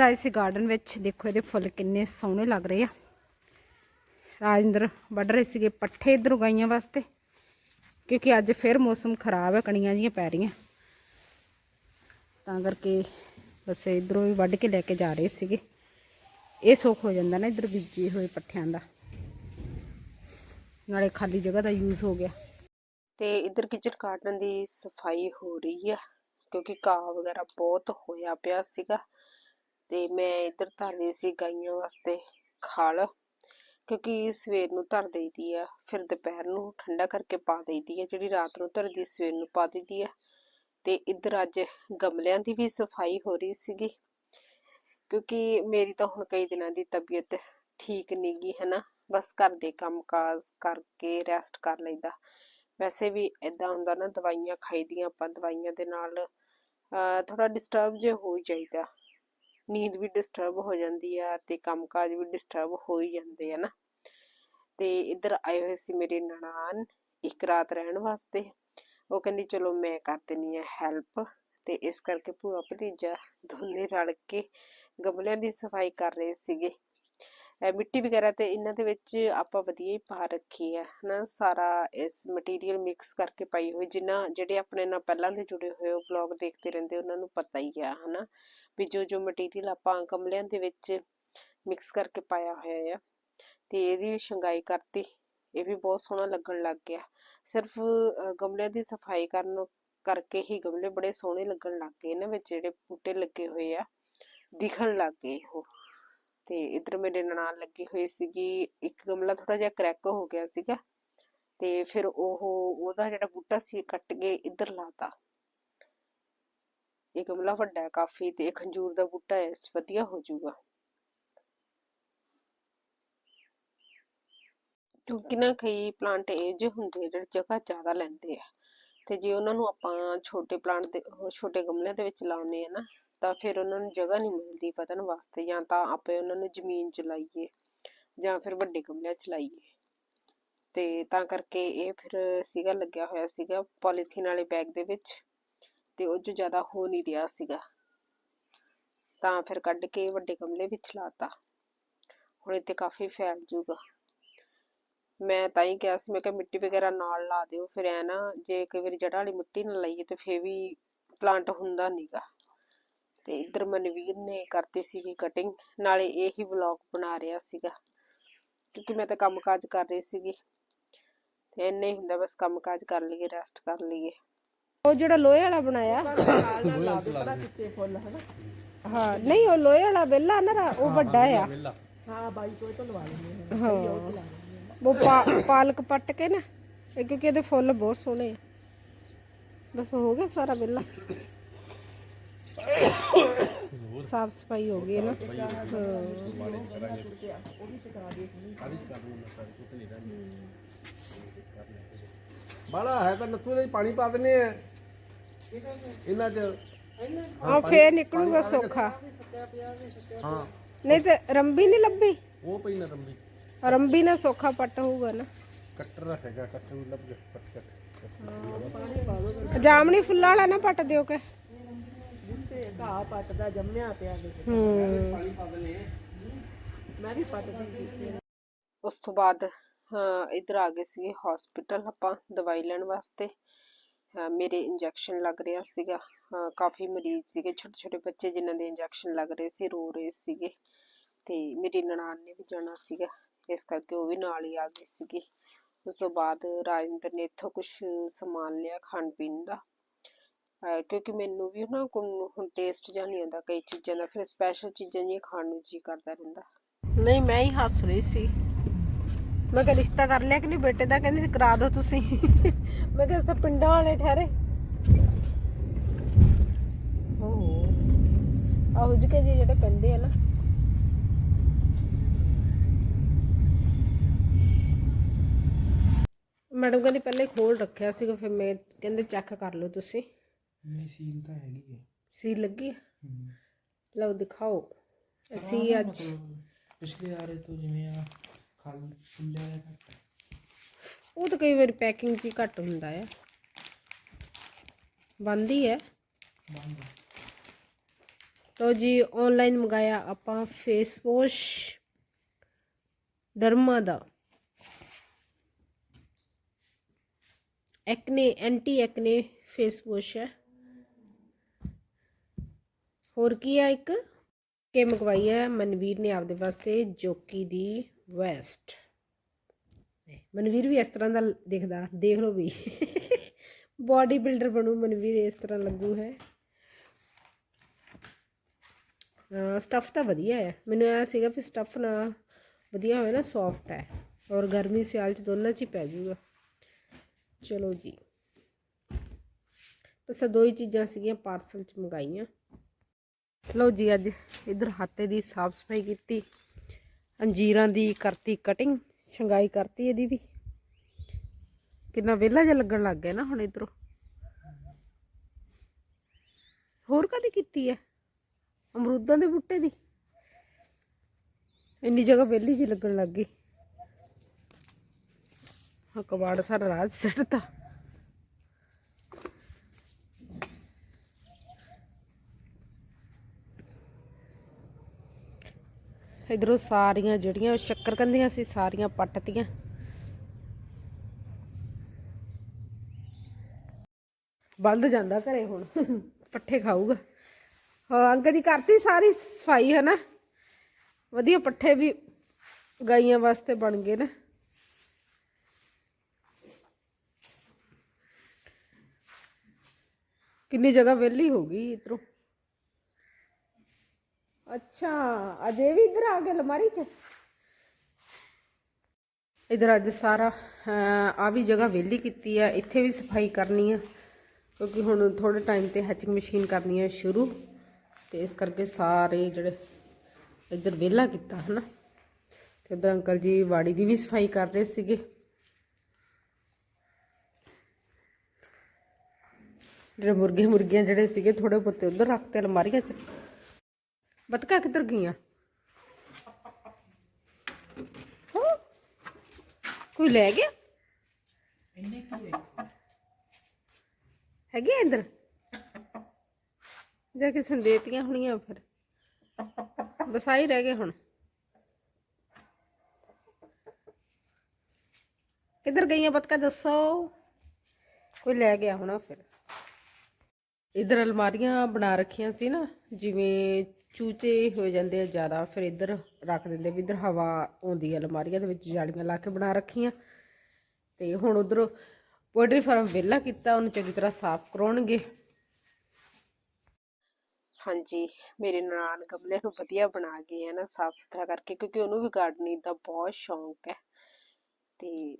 ਇੱਧਰ ਆਏ ਸੀ ਗਾਰਡਨ ਵਿੱਚ। ਦੇਖੋ ਇਹਦੇ ਫੁੱਲ ਕਿੰਨੇ ਸੋਹਣੇ ਲੱਗ ਰਹੇ ਆ। ਰਾਜਿੰਦਰ ਵੱਢ ਰਹੇ ਸੀਗੇ ਪੱਠੇ ਇੱਧਰ ਉਗਾਈਆਂ ਵਾਸਤੇ, ਕਿਉਂਕਿ ਅੱਜ ਫਿਰ ਮੌਸਮ ਖਰਾਬ ਹੈ ਕਣੀਆਂ ਜੀਆਂ ਪੈ ਰਹੀਆਂ। ਤਾਂ ਕਰਕੇ ਬਸ ਇੱਧਰੋਂ ਵੀ ਵੱਢ ਕੇ ਲੈ ਕੇ ਜਾ ਰਹੇ ਸੀਗੇ। ਇਹ ਸੁੱਖ ਹੋ ਜਾਂਦਾ ਨਾ ਇੱਧਰ ਬੀਜੇ ਹੋਏ ਪੱਠਿਆਂ ਦਾ। ਨਾਲੇ ਖਾਲੀ ਜਗ੍ਹਾ ਦਾ ਯੂਜ਼ ਹੋ ਗਿਆ। ਤੇ ਇੱਧਰ ਕਿਚਨ ਗਾਰਡਨ ਦੀ ਸਫ਼ਾਈ ਹੋ ਰਹੀ ਆ, ਕਿਉਂਕਿ ਘਾਹ ਵਗੈਰਾ ਬਹੁਤ ਹੋਇਆ ਪਿਆ ਸੀਗਾ। ਤੇ ਮੈਂ ਇੱਧਰ ਧਰ ਰਹੀ ਸੀ ਗਾਈਆਂ ਵਾਸਤੇ ਖਲ, ਕਿਉਂਕਿ ਸਵੇਰ ਨੂੰ ਧਰ ਦੇਈਦੀ ਆ, ਫਿਰ ਦੁਪਹਿਰ ਨੂੰ ਠੰਡਾ ਕਰਕੇ ਪਾ ਦੇਈਦੀ ਆ, ਜਿਹੜੀ ਰਾਤ ਨੂੰ ਧਰਦੀ ਸਵੇਰ ਨੂੰ ਪਾ ਦੇਈਦੀ ਆ। ਤੇ ਇੱਧਰ ਅੱਜ ਗਮਲਿਆਂ ਦੀ ਵੀ ਸਫ਼ਾਈ ਹੋ ਰਹੀ ਸੀਗੀ, ਕਿਉਂਕਿ ਮੇਰੀ ਤਾਂ ਹੁਣ ਕਈ ਦਿਨਾਂ ਦੀ ਤਬੀਅਤ ਠੀਕ ਨੀ ਗੀ ਹੈ ਬਸ ਘਰ ਦੇ ਕੰਮਕਾਜ ਕਰਕੇ ਰੈਸਟ ਕਰ ਲੈਂਦਾ ਵੈਸੇ ਵੀ ਇਦਾਂ ਹੁੰਦਾ ਨਾ, ਦਵਾਈਆਂ ਖਾਈਦੀਆਂ ਆਪਾਂ, ਦਵਾਈਆਂ ਦੇ ਨਾਲ ਥੋੜਾ ਡਿਸਟਰਬ ਜੇ ਹੋ ਜਾਈਦਾ। ਨੀਂਦ ਵੀ ਡਿਸਟਰਬ ਹੋ ਜਾਂਦੀ ਆ ਤੇ ਕੰਮਕਾਜ ਵੀ ਡਿਸਟਰਬ ਹੋ ਹੀ ਜਾਂਦੇ ਆ ਨਾ। ਤੇ ਇੱਧਰ ਆਏ ਹੋਏ ਸੀ ਮੇਰੇ ਨਨਾਣ, ਇੱਕ ਰਾਤ ਰਹਿਣ ਵਾਸਤੇ। ਉਹ ਕਹਿੰਦੀ, ਚਲੋ ਮੈਂ ਕਰ ਦਿੰਨੀ ਆ ਹੈਲਪ ਤੇ ਇਸ ਕਰਕੇ ਭੂਆ ਭਤੀਜਾ ਦੋਨੇ ਰਲ ਕੇ ਗਮਲਿਆਂ ਦੀ ਸਫ਼ਾਈ ਕਰ ਰਹੇ ਸੀਗੇ। ਮਿੱਟੀ ਵਗੈਰਾ ਤੇ ਇਹਨਾਂ ਦੇ ਵਿੱਚ ਆਪਾਂ ਵਧੀਆ ਹੀ ਪਾ ਰੱਖੀ ਹੈ, ਹਨਾ, ਸਾਰਾ ਇਸ ਮਟੀਰੀਅਲ ਮਿਕਸ ਕਰਕੇ ਪਾਈ ਹੋਈ ਜਿਨ੍ਹਾਂ ਜਿਹੜੇ ਆਪਣੇ ਨਾਲ ਪਹਿਲਾਂ ਦੇ ਜੁੜੇ ਹੋਏ ਉਹ ਵਲੌਗ ਦੇਖਦੇ ਰਹਿੰਦੇ, ਉਹਨਾਂ ਨੂੰ ਪਤਾ ਹੀ ਆ, ਹਨਾ, ਵੀ ਜੋ ਜੋ ਮਟੀਰੀਅਲ ਆਪਾਂ ਗਮਲਿਆਂ ਦੇ ਵਿੱਚ ਮਿਕਸ ਕਰਕੇ ਪਾਇਆ ਹੋਇਆ ਆ, ਤੇ ਇਹਦੀ ਸ਼ੰਗਾਈ ਕਰਤੀ, ਇਹ ਵੀ ਬਹੁਤ ਸੋਹਣਾ ਲੱਗਣ ਲੱਗ ਗਿਆ, ਸਿਰਫ ਗਮਲਿਆਂ ਦੀ ਸਫ਼ਾਈ ਕਰਨ ਕਰਕੇ ਹੀ ਗਮਲੇ ਬੜੇ ਸੋਹਣੇ ਲੱਗਣ ਲੱਗ ਗਏ ਇਹਨਾਂ ਵਿੱਚ ਜਿਹੜੇ ਬੂਟੇ ਲੱਗੇ ਹੋਏ ਆ, ਦਿਖਣ ਲੱਗ ਗਏ ਉਹ। ਤੇ ਇਧਰ ਮੇਰੇ ਨਨਾਣ ਲੱਗੀ ਹੋਈ ਸੀਗੀ, ਇੱਕ ਗਮਲਾ ਥੋੜਾ ਜਿਹਾ ਕਰੈਕ ਹੋ ਗਿਆ ਸੀਗਾ ਤੇ ਫਿਰ ਉਹ, ਉਹਦਾ ਜਿਹੜਾ ਬੂਟਾ ਸੀ ਕੱਟ ਕੇ ਇੱਧਰ ਲਾਤਾ। ਇਹ ਗਮਲਾ ਵੱਡਾ ਹੈ ਕਾਫੀ ਤੇ ਖੰਜੂਰ ਦਾ ਬੂਟਾ ਹੈ ਵਧੀਆ ਹੋ ਜਾਊਗਾ। ਕਿਉਂਕਿ ਨਾ ਕਈ ਪਲਾਂਟ ਇਹ ਜਿਹੇ ਹੁੰਦੇ ਆ ਜਿਹੜੇ ਜਗ੍ਹਾ ਜ਼ਿਆਦਾ ਲੈਂਦੇ ਆ। ਤੇ ਜੇ ਉਹਨਾਂ ਨੂੰ ਆਪਾਂ ਛੋਟੇ ਪਲਾਂਟ ਦੇ, ਛੋਟੇ ਗਮਲਿਆਂ ਦੇ ਵਿੱਚ ਲਾਉਨੇ ਆ ਨਾ ਤਾਂ ਫਿਰ ਉਹਨਾਂ ਨੂੰ ਜਗ੍ਹਾ ਨਹੀਂ ਮਿਲਦੀ ਵਧਣ ਵਾਸਤੇ ਜਾਂ ਤਾਂ ਆਪੇ ਉਹਨਾਂ ਨੂੰ ਜ਼ਮੀਨ 'ਚ ਲਾਈਏ ਜਾਂ ਫਿਰ ਵੱਡੇ ਗਮਲਿਆਂ 'ਚ ਲਾਈਏ ਤੇ ਤਾਂ ਕਰਕੇ ਇਹ ਫਿਰ ਸੀਗਾ, ਲੱਗਿਆ ਹੋਇਆ ਸੀਗਾ ਪੋਲੀਥੀਨ ਵਾਲੇ ਬੈਗ ਦੇ ਵਿੱਚ ਤੇ ਉਹ 'ਚ ਜ਼ਿਆਦਾ ਹੋ ਨਹੀਂ ਰਿਹਾ ਸੀਗਾ। ਤਾਂ ਫਿਰ ਕੱਢ ਕੇ ਵੱਡੇ ਗਮਲੇ ਵਿੱਚ ਲਾਤਾ। ਹੁਣ ਇੱਥੇ ਕਾਫੀ ਫੈਲ ਜੂਗਾ। ਮੈਂ ਤਾਂ ਹੀ ਕਿਹਾ ਸੀ, ਮੈਂ ਕਿਹਾ ਮਿੱਟੀ ਵਗੈਰਾ ਨਾਲ ਲਾ ਦਿਓ, ਫਿਰ ਐ ਨਾ ਜੇ ਕਈ ਵਾਰੀ ਜੜ੍ਹਾਂ ਵਾਲੀ ਮਿੱਟੀ ਨਾ ਲਾਈਏ ਤੇ ਫੇਰ ਵੀ ਪਲਾਂਟ ਹੁੰਦਾ ਨਹੀਂਗਾ ਤੇ ਇੱਧਰ ਮਨਵੀਰ ਨੇ ਕਰਤੀ ਸੀਗੀ ਕਟਿੰਗ ਨਾਲੇ ਇਹੀ ਵਲੌਗ ਬਣਾ ਰਿਹਾ ਸੀਗਾ ਕਿਉਂਕਿ ਮੈਂ ਤਾਂ ਕੰਮਕਾਜ ਕਰ ਰਹੀ ਸੀਗੀ ਤੇ ਇੰਨੇ ਹੀ ਹੁੰਦਾ ਬਸ ਕੰਮਕਾਜ ਕਰ ਲਈਏ ਰੈਸਟ ਕਰ ਲਈਏ। ਉਹ ਜਿਹੜਾ ਲੋਹੇ ਵਾਲਾ ਬਣਾਇਆ। ਹਾਂ ਨਹੀਂ ਉਹ ਲੋਹੇ ਵਾਲਾ ਬੇਲਾ ਨਾ ਰਾ- ਉਹ ਵੱਡਾ ਆ। ਹਾਂ ਬਾਈ ਕੋਈ ਤੋਂ ਲਵਾ ਲੈਂਦੇ ਹਾਂ। ਉਹ ਪਾ- ਪਾਲਕ ਪੱਟ ਕੇ ਨਾ ਇਹ ਕਿਉਂਕਿ ਇਹਦੇ ਫੁੱਲ ਬਹੁਤ ਸੋਹਣੇ ਆ। ਬਸ ਹੋ ਗਿਆ ਸਾਰਾ ਬੇਲਾ ਸਾਫ਼ ਸਫ਼ਾਈ ਹੋ ਗਈ ਹੈ ਨਾ ਬਾਲਾ ਹੈ ਤਾਂ ਨੱਤੂ ਦੇ ਪਾਣੀ ਪਾ ਦਿੰਨੇ ਆ ਇਹਨਾਂ ਚ ਹਾਂ ਫੇਰ ਨਿਕਲੂਗਾ ਸੌਖਾ ਹਾਂ ਨਹੀਂ ਤੇ ਰੰਬੀ ਨਹੀਂ ਲੱਭੀ ਉਹ ਪਈ ਨਾ ਰੰਬੀ ਰੰਬੀ ਨਾਲ ਸੌਖਾ ਪੱਟ ਹੋਊਗਾ ਨਾ ਕੱਟਰ ਰੱਖੇਗਾ ਕੱਟਰ ਨੂੰ ਲੱਭ ਗਿਆ ਕੱਟ ਕੱਟ ਜਾਮਣੀ ਫੁੱਲਾਂ ਵਾਲਾ ਨਾ ਪੱਟ ਦਿਓ ਕਿ ਤੇ ਘਾਹ ਪੱਟਦਾ ਜੰਮਿਆ ਪਿਆ ਵਿੱਚ ਹੂੰ। ਪਾਣੀ ਪਾ ਦਿੰਨੇ ਮੈਂ ਵੀ ਪੱਟਦੀ ਸੀ ਉਸ ਤੋਂ ਬਾਅਦ ਇੱਧਰ ਆ ਗਏ ਸੀਗੇ ਹਸਪੀਟਲ ਆਪਾਂ ਦਵਾਈ ਲੈਣ ਵਾਸਤੇ। ਮੇਰੇ ਇੰਜੈਕਸ਼ਨ ਲੱਗ ਰਿਹਾ ਸੀਗਾ। ਕਾਫੀ ਮਰੀਜ਼ ਸੀਗੇ ਛੋਟੇ ਛੋਟੇ ਬੱਚੇ ਜਿਨ੍ਹਾਂ ਦੇ ਇੰਜੈਕਸ਼ਨ ਲੱਗ ਰਹੇ ਸੀ ਰੋ ਰਹੇ ਸੀਗੇ। ਤੇ ਮੇਰੀ ਨਨਾਣ ਨੇ ਵੀ ਜਾਣਾ ਸੀਗਾ। ਇਸ ਕਰਕੇ ਉਹ ਵੀ ਨਾਲ ਹੀ ਆ ਗਈ ਸੀਗੀ। ਉਸ ਤੋਂ ਬਾਅਦ ਰਾਜਿੰਦਰ ਨੇ ਇੱਥੋਂ ਕੁਝ ਸਮਾਨ ਲਿਆ ਖਾਣ ਪੀਣ ਦਾ। ਕਿਉਂਕਿ ਮੈਨੂੰ ਵੀ ਨਾ ਹੁਣ ਟੇਸਟ ਜਿਹਾ ਨਹੀਂ ਆਉਂਦਾ ਕਈ ਚੀਜ਼ਾਂ ਦਾ, ਫਿਰ ਸਪੈਸ਼ਲ ਚੀਜ਼ਾਂ ਜਿਹੀਆਂ ਖਾਣ ਨੂੰ ਜੀ ਕਰਦਾ ਰਹਿੰਦਾ। ਨਹੀਂ, ਮੈਂ ਹੀ ਹੱਸ ਰਹੀ ਸੀ। ਮੈਂ ਕਿਹਾ, ਰਿਸ਼ਤਾ ਕਰ ਲਿਆ ਕਿ ਨਹੀਂ ਬੇਟੇ ਦਾ? ਕਹਿੰਦੀ ਕਰਾ ਦਿਓ ਤੁਸੀਂ। ਮੈਂ ਕਿਹਾ, ਇਸ ਤਾਂ ਪਿੰਡਾਂ ਵਾਲੇ ਠਹਿਰੇ। ਓਹ ਆਹੋ ਜਿਹੇ ਜਿਹੇ ਜਿਹੜੇ ਪੈਂਦੇ ਆ ਨਾ। ਮੈਡਮ ਕਹਿੰਦੀ, ਪਹਿਲੇ ਖੋਲ ਰੱਖਿਆ ਸੀਗਾ, ਫਿਰ ਮੈਂ ਕਹਿੰਦੇ ਚੈੱਕ ਕਰ ਲਓ ਤੁਸੀਂ। ਨਹੀਂ ਸੀਲ ਤਾਂ ਹੈਗੀ ਹੈ ਸੀ ਲੱਗੀ? ਲਓ ਦਿਖਾਓ। ਅਸੀਂ ਅੱਜ ਪਿਛਲੇ ਆਰੇ ਤੋਂ ਜਿਵੇਂ ਆ ਖਲ ਫੁੱਲਿਆ ਜਿਹਾ ਘੱਟ। ਉਹ ਤਾਂ ਕਈ ਵਾਰੀ ਪੈਕਿੰਗ 'ਚ ਹੀ ਘੱਟ ਹੁੰਦਾ ਹੈ ਬੰਦ ਹੀ ਹੈ ਬੰਦ ਲੋ ਜੀ ਆਨਲਾਈਨ ਮੰਗਾਇਆ ਆਪਾਂ ਫੇਸ ਵਾਸ਼ ਡਰਮਾ ਦਾ। Acne anti acne face wash ਹੈ ਹੋਰ ਕੀ ਆ ਇੱਕ? ਕੇ ਮੰਗਵਾਈ ਹੈ ਮਨਵੀਰ ਨੇ ਆਪਦੇ ਵਾਸਤੇ ਜੋਕੀ ਦੀ ਵੈਸਟ। ਮਨਵੀਰ ਵੀ ਇਸ ਤਰ੍ਹਾਂ ਦਾ ਦਿਖਦਾ, ਦੇਖ ਲਓ ਵੀ। ਬਾਡੀ ਬਿਲਡਰ ਬਣੂ ਮਨਵੀਰ, ਇਸ ਤਰ੍ਹਾਂ ਲੱਗੂ ਹੈ। ਸਟਫ ਤਾਂ ਵਧੀਆ ਹੈ। ਮੈਨੂੰ ਇਹ ਸੀਗਾ ਵੀ ਸਟਫ ਨਾ ਵਧੀਆ ਹੋਵੇ ਨਾ ਸੌਫਟ ਹੈ। ਔਰ ਗਰਮੀ ਸਿਆਲ ਚ ਦੋਨਾਂ ਚ ਹੀ ਪੈ ਜਾਊਗਾ ਚਲੋ ਜੀ। ਬਸ ਦੋ ਹੀ ਚੀਜ਼ਾਂ ਸੀਗੀਆਂ ਪਾਰਸਲ ਚ ਮੰਗਾਈਆਂ। ਲਓ ਜੀ, ਅੱਜ ਇਧਰ ਹਾਤੇ ਦੀ ਸਾਫ਼ ਸਫ਼ਾਈ ਕੀਤੀ। ਅੰਜੀਰਾਂ ਦੀ ਕਰਤੀ ਕਟਿੰਗ ਸ਼ੰਗਾਈ ਕਰਤੀ ਇਹਦੀ ਵੀ। ਕਿੰਨਾ ਵਿਹਲਾ ਜਿਹਾ ਲੱਗਣ ਲੱਗ ਗਿਆ ਨਾ ਹੁਣ ਇਧਰੋਂ। ਹੋਰ ਕਦੇ ਕੀਤੀ ਹੈ ਅਮਰੂਦਾਂ ਦੇ ਬੂਟੇ ਦੀ। ਇੰਨੀ ਜਗ੍ਹਾ ਵਿਹਲੀ ਜੀ ਲੱਗਣ ਲੱਗ ਗਈ। ਹਾਂ ਕਬਾੜ ਸਾਰਾ ਰਾਜ ਸੜਤਾ ਇਧਰੋਂ ਸਾਰੀਆਂ ਜਿਹੜੀਆਂ ਸ਼ੱਕਰ ਕੰਦੀਆਂ ਸੀ, ਸਾਰੀਆਂ ਪੱਟਤੀਆਂ। ਬਲਦ ਜਾਂਦਾ ਘਰੇ ਹੁਣ, ਪੱਠੇ ਖਾਊਗਾ। ਹਾਂ ਅੰਕਲ ਦੀ ਕਰਤੀ ਸਾਰੀ ਸਫ਼ਾਈ ਹੈ ਨਾ ਵਧੀਆ ਪੱਠੇ ਵੀ ਗਾਈਆਂ ਵਾਸਤੇ ਬਣ ਗਏ ਨਾ। ਕਿੰਨੀ ਜਗ੍ਹਾ ਵਿਹਲੀ ਹੋ ਗਈ ਇਧਰੋਂ। ਅੱਛਾ, ਅਜੇ ਵੀ ਇਧਰ ਆ ਗਏ ਅਲਮਾਰੀ 'ਚ? ਇਧਰ ਅੱਜ ਸਾਰਾ ਆ ਵੀ ਜਗ੍ਹਾ ਵਿਹਲੀ ਕੀਤੀ ਆ, ਇੱਥੇ ਵੀ ਸਫ਼ਾਈ ਕਰਨੀ ਆ, ਕਿਉਂਕਿ ਹੁਣ ਥੋੜੇ ਟਾਈਮ ਤੇ ਹੈਚਿੰਗ ਮਸ਼ੀਨ ਕਰਨੀ ਆ ਸ਼ੁਰੂ, ਤੇ ਇਸ ਕਰਕੇ ਸਾਰੇ ਜਿਹੜੇ ਇੱਧਰ ਵਿਹਲਾ ਕੀਤਾ, ਹਨਾ? ਤੇ ਉਧਰ ਅੰਕਲ ਜੀ ਵਾੜੀ ਦੀ ਵੀ ਸਫ਼ਾਈ ਕਰ ਰਹੇ ਸੀਗੇ। ਜਿਹੜੇ ਮੁਰਗੇ ਮੁਰਗੀਆਂ ਜਿਹੜੇ ਸੀਗੇ ਥੋੜੇ ਬਹੁਤੇ ਉਧਰ ਰੱਖਤੇ ਅਲਮਾਰੀਆਂ 'ਚ। ਬਤਕਾ ਕਿੱਧਰ ਗਈਆਂ? ਕੋਈ ਲੈ ਗਿਆ? ਹੈਗੇ ਆ ਇੱਧਰ? ਜਾ ਕੇ ਸੰਦੇਤੀਆਂ ਹੋਣੀਆਂ ਫਿਰ। ਬਸ ਰਹਿ ਗਏ ਹੁਣ। ਕਿੱਧਰ ਗਈਆਂ ਬਤਕਾ ਦੱਸੋ? ਕੋਈ ਲੈ ਗਿਆ ਹੋਣਾ ਫਿਰ। ਇਧਰ ਅਲਮਾਰੀਆਂ ਬਣਾ ਰੱਖੀਆਂ ਸੀ ਨਾ, ਜਿਵੇਂ ਚੂਚੇ ਹੋ ਜਾਂਦੇ ਆ, ਜ਼ਿਆਦਾ ਫਿਰ ਇੱਧਰ ਰੱਖ ਦਿੰਦੇ ਵੀ ਇੱਧਰ ਹਵਾ ਆਉਂਦੀ ਹੈ ਅਲਮਾਰੀਆਂ ਦੇ ਵਿੱਚ, ਜਾਲੀਆਂ ਲਾ ਕੇ ਬਣਾ ਰੱਖੀਆਂ। ਤੇ ਹੁਣ ਉਧਰ ਪੋਲਟਰੀ ਫਾਰਮ ਵਿਹਲਾ ਕੀਤਾ, ਉਹਨੂੰ ਚੰਗੀ ਤਰ੍ਹਾਂ ਸਾਫ਼ ਕਰਾਉਣਗੇ। ਹਾਂਜੀ, ਮੇਰੇ ਨਨਾਣ ਗਮਲੇ ਨੂੰ ਵਧੀਆ ਬਣਾ ਗਏ ਹੈ ਨਾ, ਸਾਫ਼ ਸੁਥਰਾ ਕਰਕੇ, ਕਿਉਂਕਿ ਉਹਨੂੰ ਵੀ ਗਾਰਡਨਿੰਗ ਦਾ ਬਹੁਤ ਸ਼ੌਂਕ ਹੈ। ਤੇ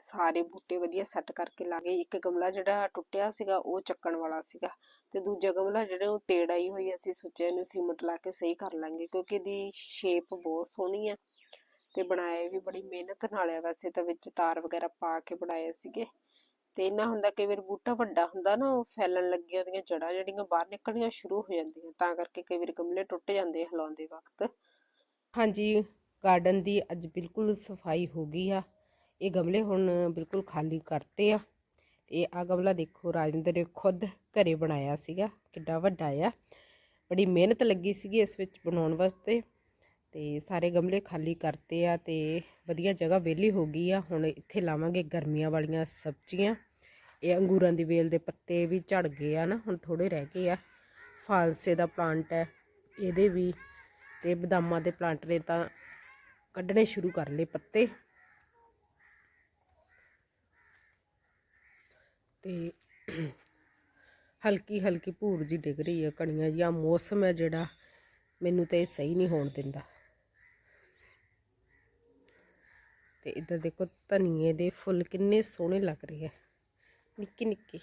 ਸਾਰੇ ਬੂਟੇ ਵਧੀਆ ਸੈੱਟ ਕਰਕੇ ਲਾ ਗਏ ਇੱਕ ਗਮਲਾ ਜਿਹੜਾ ਟੁੱਟਿਆ ਸੀਗਾ, ਉਹ ਚੱਕਣ ਵਾਲਾ ਸੀਗਾ। ਤੇ ਦੂਜਾ ਗਮਲਾ ਜਿਹੜਾ ਉਹ ਤੇੜ ਆਈ ਹੋਈ ਅਸੀਂ ਸੋਚਿਆ ਇਹਨੂੰ ਸੀਮਟ ਲਾ ਕੇ ਸਹੀ ਕਰ ਲਾਂਗੇ ਕਿਉਂਕਿ ਇਹਦੀ ਸ਼ੇਪ ਬਹੁਤ ਸੋਹਣੀ ਆ ਤੇ ਬਣਾਏ ਵੀ ਬੜੀ ਮਿਹਨਤ ਨਾਲ ਆ ਵੈਸੇ ਤਾਂ ਵਿੱਚ ਤਾਰ ਵਗੈਰਾ ਪਾ ਕੇ ਬਣਾਏ ਸੀਗੇ ਤੇ ਇਹਨਾਂ ਹੁੰਦਾ ਕਈ ਵਾਰ ਬੂਟਾ ਵੱਡਾ ਹੁੰਦਾ ਨਾ ਉਹ ਫੈਲਣ ਲੱਗੇ ਉਹਦੀਆਂ ਜੜ੍ਹਾਂ ਜਿਹੜੀਆਂ ਬਾਹਰ ਨਿਕਲਣੀਆਂ ਸ਼ੁਰੂ ਹੋ ਜਾਂਦੀਆਂ ਤਾਂ ਕਰਕੇ ਕਈ ਵਾਰ ਗਮਲੇ ਟੁੱਟ ਜਾਂਦੇ ਹਿਲਾਉਂਦੇ ਵਕਤ। ਹਾਂਜੀ ਗਾਰਡਨ ਦੀ ਅੱਜ ਬਿਲਕੁਲ ਸਫ਼ਾਈ ਹੋ ਗਈ ਆ, ਇਹ ਗਮਲੇ ਹੁਣ ਬਿਲਕੁਲ ਖਾਲੀ ਕਰਤੇ ਆ। ਇਹ ਆ ਗਮਲਾ ਦੇਖੋ ਰਾਜਿੰਦਰ ਨੇ ਖੁਦ ਘਰੇ ਬਣਾਇਆ ਸੀਗਾ, ਕਿੱਡਾ ਵੱਡਾ ਆ। ਬੜੀ ਮਿਹਨਤ ਲੱਗੀ ਸੀਗੀ ਇਸ ਵਿੱਚ ਬਣਾਉਣ ਵਾਸਤੇ ਤੇ ਸਾਰੇ ਗਮਲੇ ਖਾਲੀ ਕਰਤੇ ਆ ਤੇ ਵਧੀਆ ਜਗ੍ਹਾ ਵਿਹਲੀ ਹੋ ਗਈ ਆ। ਹੁਣ ਇੱਥੇ ਲਾਵਾਂਗੇ ਗਰਮੀਆਂ ਵਾਲੀਆਂ ਸਬਜ਼ੀਆਂ। ਇਹ ਅੰਗੂਰਾਂ ਦੀ ਵੇਲ ਦੇ ਪੱਤੇ ਵੀ ਝੜ ਗਏ ਆ ਨਾ, ਹੁਣ ਥੋੜੇ ਰਹਿ ਗਏ ਆ। ਫਾਲਸੇ ਦਾ ਪਲਾਂਟ ਹੈ, ਇਹਦੇ ਵੀ ਤੇ ਬਦਾਮਾਂ ਦੇ ਪਲਾਂਟ ਨੇ ਤਾਂ ਕੱਢਣੇ ਸ਼ੁਰੂ ਕਰ ਲਏ ਪੱਤੇ। ਤੇ ਹਲਕੀ ਹਲਕੀ ਭੂਰ ਜੀ ਡਿੱਗ ਰਹੀ ਹੈ ਕਣੀਆਂ ਜਿਹਾ। ਮੌਸਮ ਹੈ ਜਿਹੜਾ, ਮੈਨੂੰ ਤੇ ਇਹ ਸਹੀ ਨਹੀਂ ਹੋਣ ਦਿੰਦਾ। ਤੇ ਇੱਧਰ ਦੇਖੋ ਧਨੀਏ ਦੇ ਫੁੱਲ ਕਿੰਨੇ ਸੋਹਣੇ ਲੱਗ ਰਹੇ ਹੈ ਨਿੱਕੀ ਨਿੱਕੀ।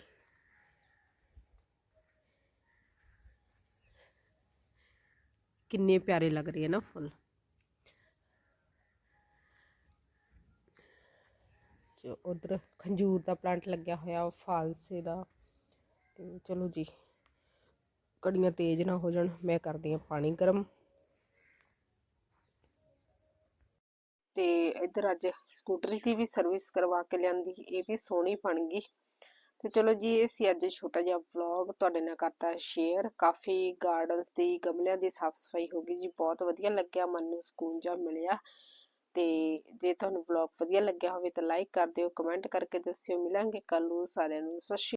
ਕਿੰਨੇ ਪਿਆਰੇ ਲੱਗ ਰਹੇ ਹੈ ਨਾ ਫੁੱਲ। ਜੋ ਉਧਰ ਖੰਜੂਰ ਦਾ ਪਲਾਂਟ ਲੱਗਿਆ ਹੋਇਆ ਫਾਲਸੇ ਦਾ। ਤੇ ਚਲੋ ਜੀ, ਕੜੀਆਂ ਤੇਜ਼ ਨਾ ਹੋ ਜਾਣ, ਮੈਂ ਕਰਦੀ ਹਾਂ ਪਾਣੀ ਗਰਮ। ਤੇ ਇੱਧਰ ਅੱਜ ਸਕੂਟਰੀ ਦੀ ਵੀ ਸਰਵਿਸ ਕਰਵਾ ਕੇ ਲਿਆਂਦੀ, ਇਹ ਵੀ ਸੋਹਣੀ ਬਣ ਗਈ। ਤੇ ਚਲੋ ਜੀ, ਇਹ ਸੀ ਅੱਜ ਛੋਟਾ ਜਿਹਾ ਵਲੌਗ ਤੁਹਾਡੇ ਨਾਲ ਕਰਤਾ ਸ਼ੇਅਰ ਕਾਫੀ ਗਾਰਡਨਸ ਦੀ, ਗਮਲਿਆਂ ਦੀ ਸਾਫ਼ ਸਫ਼ਾਈ ਹੋ ਗਈ ਜੀ, ਬਹੁਤ ਵਧੀਆ ਲੱਗਿਆ, ਮਨ ਨੂੰ ਸਕੂਨ ਜਿਹਾ ਮਿਲਿਆ। ਤੇ ਜੇ ਤੁਹਾਨੂੰ ਵਲੌਗ ਵਧੀਆ ਲੱਗਿਆ ਹੋਵੇ ਤਾਂ ਲਾਈਕ ਕਰ ਦਿਓ ਕਮੈਂਟ ਕਰਕੇ ਦੱਸਿਓ, ਮਿਲਾਂਗੇ ਕੱਲ ਨੂੰ ਸਾਰਿਆਂ ਨੂੰ। ਸਤਿ ਸ਼੍ਰੀ